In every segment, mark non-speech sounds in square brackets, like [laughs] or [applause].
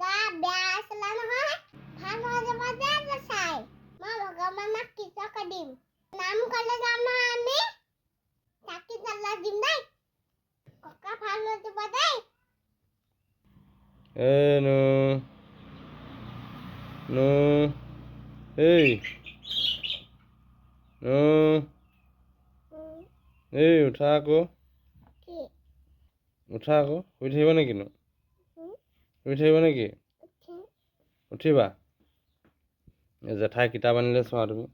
গা বেয়া আছিলে নহয় ভালো যাব দে চাই মই ভগৱানক কৃতজ্ঞ দিম নামঘৰলৈ যাম নহয় আমি চাকি জ্বলাই দিম দেই ককা ভালো হৈ যাব দেই এ নু নু এই নু এই উঠা আকৌ উঠা আকৌ শুই থাকিব নেকিনো উম, শুই থাকিব নেকি? উঠিবা? জেঠাই কিতাপ আনিলে চোৱা তুমি।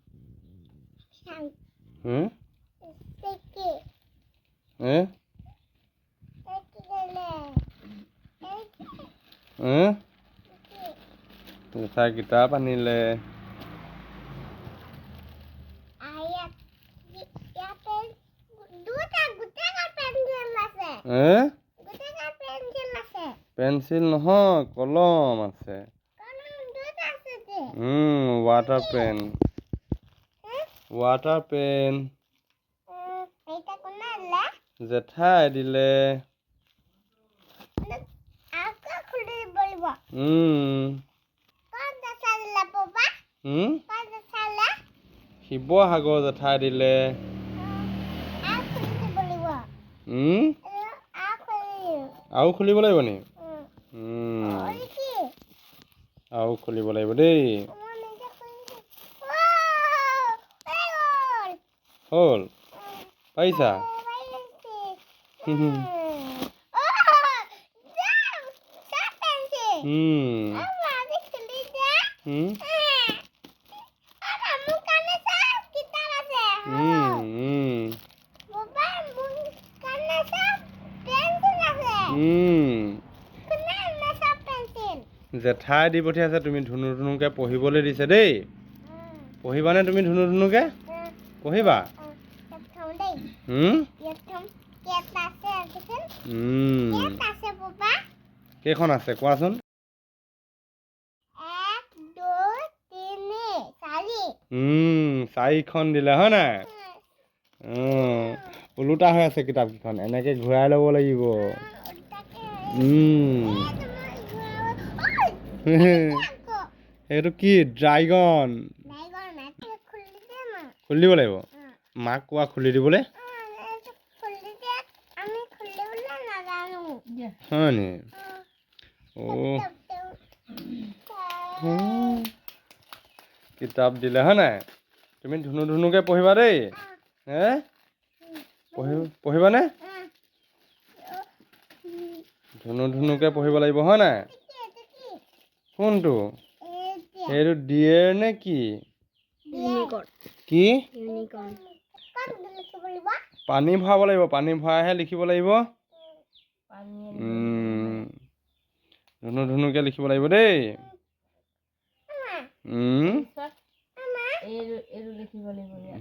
জেঠাই কিতাপ আনিলে। দুটা পেঞ্চিল আছে পেঞ্চিল নহয় কলম আছে। উম ৱাটাৰ পেন? ৱাটাৰ পেন জেঠাই দিলে। হুম শিৱসাগৰ জেঠাই দিলে। আৰু খুলিব লাগিব নি উম উম আৰু কি আৰু খুলিব লাগিব দেই হ'ল পাৰিছে। হুম, জেঠাই দি পঠিয়াইছে তুমি ধুনু ধুনুকে পঢ়িবলৈ দিছে দেই। পঢ়িবানে তুমি ধুনু ধুনুকে? পঢ়িবা? কেইখন আছে কোৱাচোন? চাৰিখন দিলে হয় নাই? ওলোটা হৈ আছে কিতাপকেইখন এনেকে ঘূৰাই ল'ব লাগিব। [laughs] সেইটো কি? ড্ৰাইগন। খুলি দিব লাগিব। মাক কোৱা খুলি দিবলৈ? হয় নি? কিতাপ দিলে, হয় নাই? তুমি ধুনু ধুনুকে পঢ়িবা দেই। হে? পঢ়ি, পঢ়িবানে? ধুনু ধুনুকে পঢ়িব লাগিব, হয় নাই? কোনটো? সেইটো ডিয়েৰ নে কি? কি? পানী ভৰাব লাগিব পানী ভৰাইহে লিখিব লাগিব। ধুনু ধুনুকে লিখিব লাগিব দেই।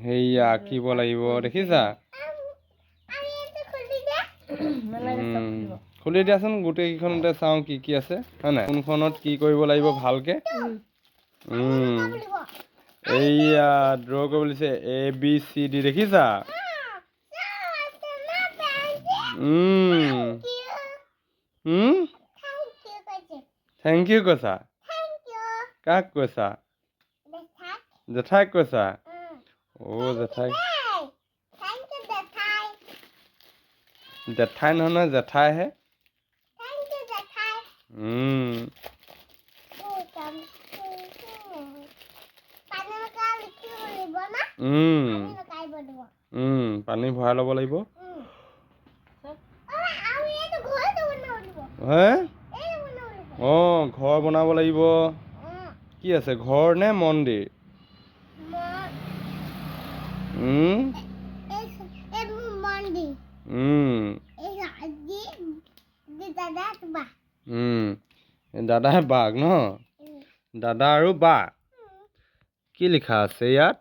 সেয়া আঁকিব লাগিব দেখিছা? খুলি দিয়াচোন গোটেইকেইখনতে চাওঁ কি কি আছে হয় নাই? কোনখনত কি কৰিব লাগিব ভালকে? এইয়া ড্ৰ কৰিব দিছে এ বি চি ডি দেখিছা? থেংক ইউ কৈছা? কাক কৈছা? জেঠাইক কৈছা? অ' জেঠাই। জেঠাই নহয় নহয় জেঠাইহে। পানী ভৰাই ল'ব লাগিব। হে? অঁ ঘৰ বনাব লাগিব। কি আছে ঘৰ নে মন্দিৰ? উম, দাদাহে বাক ন? দাদা আৰু বা কি লিখা আছে ইয়াত?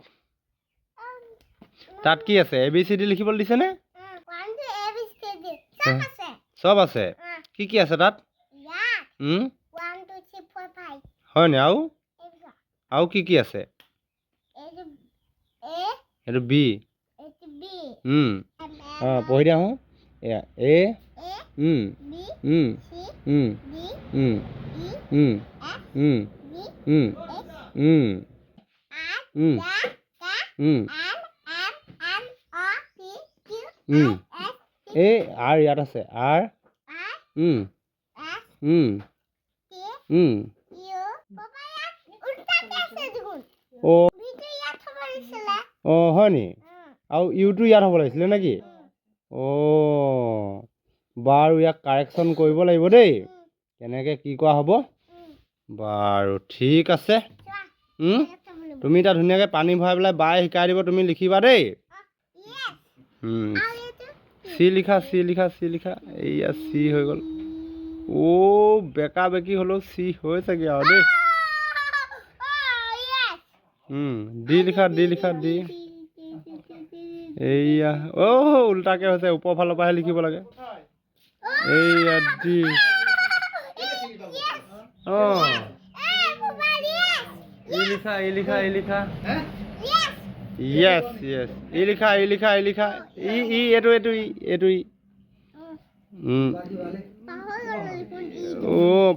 তাত কি আছে? এ বি চি ডি লিখিবলৈ দিছেনে চব আছে? কি কি আছে তাত? উম, One, two, three, four, five. হয় নি আৰু? আৰু কি কি আছে? এইটো বি অঁ পঢ়ি দিয়া হো। এয়া এ E, L M N O P Q um. I S এই আৰ ইয়াত আছে ইয়াত উল্টাকে আছে দেখোন অ' অ' হয় নি আৰু ইউটো ইয়াত হ'ব লাগিছিলে নেকি অ' বাৰু ইয়াক কাৰেকশ্যন কৰিব লাগিব দেই। কেনেকৈ কি কৰা হ'ব? বাৰু ঠিক আছে। তুমি এতিয়া ধুনীয়াকৈ পানী ভৰাই পেলাই বায়ে শিকাই দিব, তুমি লিখিবা দেই। চি লিখা চি লিখা চি লিখা, এইয়া চি হৈ গ'ল। অ' বেকা বেকি হ'লেও চি হৈছেগৈ আৰু দেই। ডি লিখা ডি লিখা ডি এইয়া অ' উল্টাকৈ হৈছে ওপৰ ফালৰ পৰাহে লিখিব লাগে। এইয়া ডি অঁ ই লিখা ই লিখা ই লিখা য়েছ য়েছ ই লিখা ই লিখা ই লিখা ই ই এইটো এইটো ই। এইটো ই উম,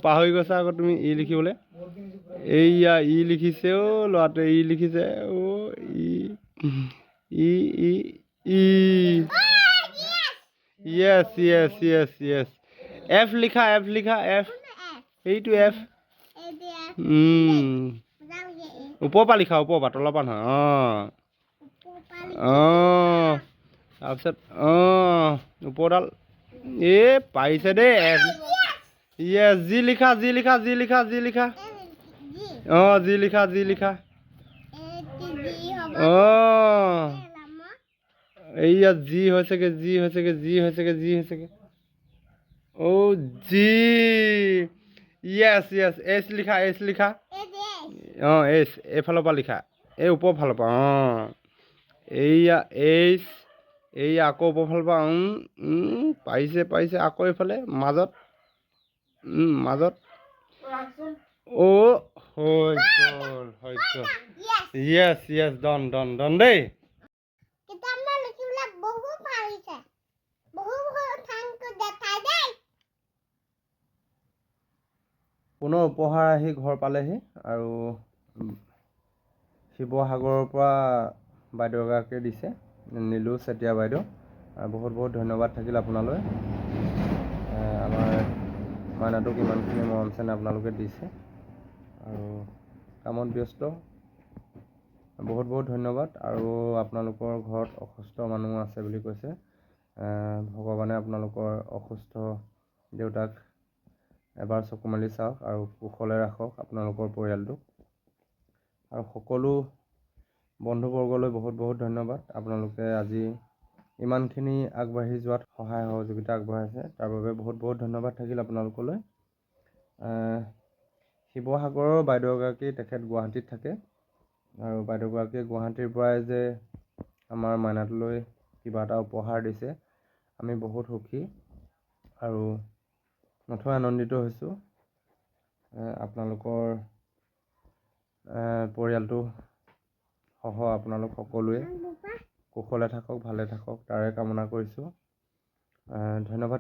পাহৰি গৈছা আকৌ তুমি ই লিখিবলৈ? এইয়া ই লিখিছে অ' ল'ৰাটোৱে ই লিখিছে অ' E E E. E yes yes yes yes F লিখা এফ লিখা এফ এইটো এফ উম, ওপৰৰ পৰা লিখা ওপৰৰ পৰা তলৰ পৰা নহয় অঁ অঁ তাৰপিছত অঁ ওপৰডাল এ পাৰিছে দেই এফ য়েছ জি লিখা জি লিখা জি লিখা জি লিখা অঁ জি লিখা জি লিখা অঁ এইয়া জি হৈছেগে জি হৈছেগে জি হৈছেগে জি হৈছেগে অ' জি। য়েছ য়েছ এইচ লিখা এইচ লিখা। অঁ এইচ এইফালৰ পৰা লিখা। এই ওপৰৰ ফালৰ পৰা অঁ। এইয়া এইচ এইয়া আকৌ ওপৰ ফালৰ পৰা পাৰিছে পাৰিছে। আকৌ এইফালে মাজত। মাজত। অ' হৈ গ'ল হৈ গ'ল। য়েছ য়েছ ডন ডন ডন দেই। পুনৰ উপহাৰ আহি ঘৰ পালেহি আৰু শিৱসাগৰৰ পৰা বাইদেউ এগৰাকীয়ে দিছে নীলু চেতিয়া বাইদেউ। আৰু বহুত বহুত ধন্যবাদ থাকিল আপোনালৈ। আমাৰ মাইনাটোক ইমানখিনি মৰম চেনেহ আপোনালোকে দিছে। আৰু কামত ব্যস্ত। বহুত বহুত ধন্যবাদ। আৰু আপোনালোকৰ ঘৰত অসুস্থ মানুহ আছে বুলি কৈছে। ভগৱানে আপোনালোকৰ অসুস্থ দেউতাক এবাৰ চকু মেলি চাওক আৰু কুশলে ৰাখক আপোনালোকৰ পৰিয়ালটোক। আৰু সকলো বন্ধুবৰ্গলৈ বহুত বহুত ধন্যবাদ। আপোনালোকে আজি ইমানখিনি আগবাঢ়ি যোৱাত সহায় সহযোগিতা আগবঢ়াইছে। তাৰ বাবে বহুত বহুত ধন্যবাদ থাকিল আপোনালোকলৈ। শিৱসাগৰৰ বাইদেউ এগৰাকী তেখেত গুৱাহাটীত থাকে। আৰু বাইদেউগৰাকীয়ে গুৱাহাটীৰ পৰাই যে আমাৰ মাইনাটোলৈ কিবা এটা উপহাৰ দিছে আমি বহুত সুখী। আৰু নথৈ আনন্দিত হৈছোঁ। আপোনালোকৰ পৰিয়ালটো সহ আপোনালোক সকলোৱে কুশলে থাকক ভালে থাকক তাৰে কামনা কৰিছোঁ। ধন্যবাদ